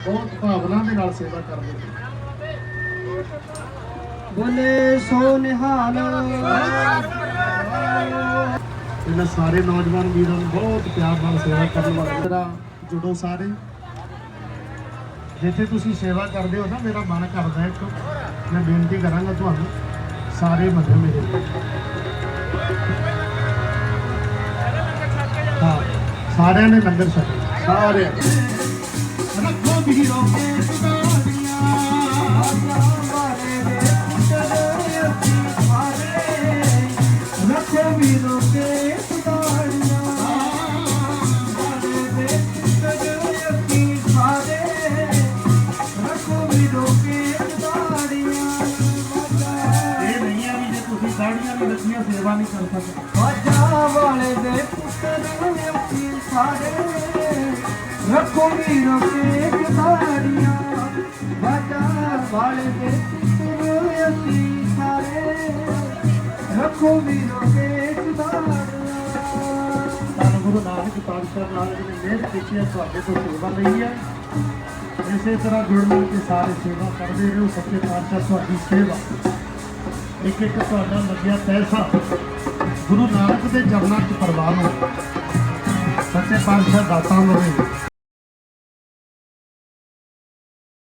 ਬਹੁਤ ਭਾਵਨਾ ਦੇ ਨਾਲ ਸੇਵਾ ਕਰਦੇ ਸੀ ਬੋਲੇ ਸੋ ਨਿਹਾਲ ਇਹਨਾਂ ਸਾਰੇ ਨੌਜਵਾਨ ਵੀਰਾਂ ਨੂੰ ਬਹੁਤ ਪਿਆਰ ਨਾਲ ਸੇਵਾ ਕਰਨ ਵਾਲੇ ਜੁੜੋ ਸਾਰੇ। ਜਿੱਥੇ ਤੁਸੀਂ ਸੇਵਾ ਕਰਦੇ ਹੋ ਨਾ ਮੇਰਾ ਮਨ ਕਰਦਾ ਹੈ ਮੈਂ ਬੇਨਤੀ ਕਰਾਂਗਾ ਤੁਹਾਨੂੰ ਸਾਰੇ ਮੱਥੇ ਮੇਰੇ ਹਾਂ ਸਾਰਿਆਂ ਨੇ ਲੰਗਰ ਛਕਿਆ ਸਾਰੇ ਸੇਵਾ ਨਹੀਂ ਕਰ ਸਕਦੇ ਬਾਜਾ ਵਾਲੇ ਦੇ ਪੁੱਤਰ ਅਸੀਂ ਸਾਰੇ ਰੱਖੋ ਵੀਰੋ ਕੇ ਗੁਰੂ ਨਾਨਕ ਪਾਤਸ਼ਾਹ ਨਾਲ ਜੀ ਨੇ ਮਿਹਰ ਕੀਤੀ ਹੈ ਤੁਹਾਡੇ ਤੋਂ ਸੇਵਾ ਲਈ ਹੈ ਇਸੇ ਤਰ੍ਹਾਂ ਜੁੜ ਮਿਲ ਕੇ ਸਾਰੇ ਸੇਵਾ ਕਰਦੇ ਰਹੋ ਸੱਚੇ ਪਾਤਸ਼ਾਹ ਤੁਹਾਡੀ ਸੇਵਾ ਇੱਕ ਇੱਕ ਤੁਹਾਡਾ ਲੱਗਿਆ ਪੈਸਾ ਗੁਰੂ ਨਾਨਕ ਦੇ ਚਰਨਾਂ 'ਚ ਪ੍ਰਵਾਨ ਹੋ। ਸੱਚੇ ਪਾਤਸ਼ਾਹ ਦਾਤਾਂ ਲਵੇ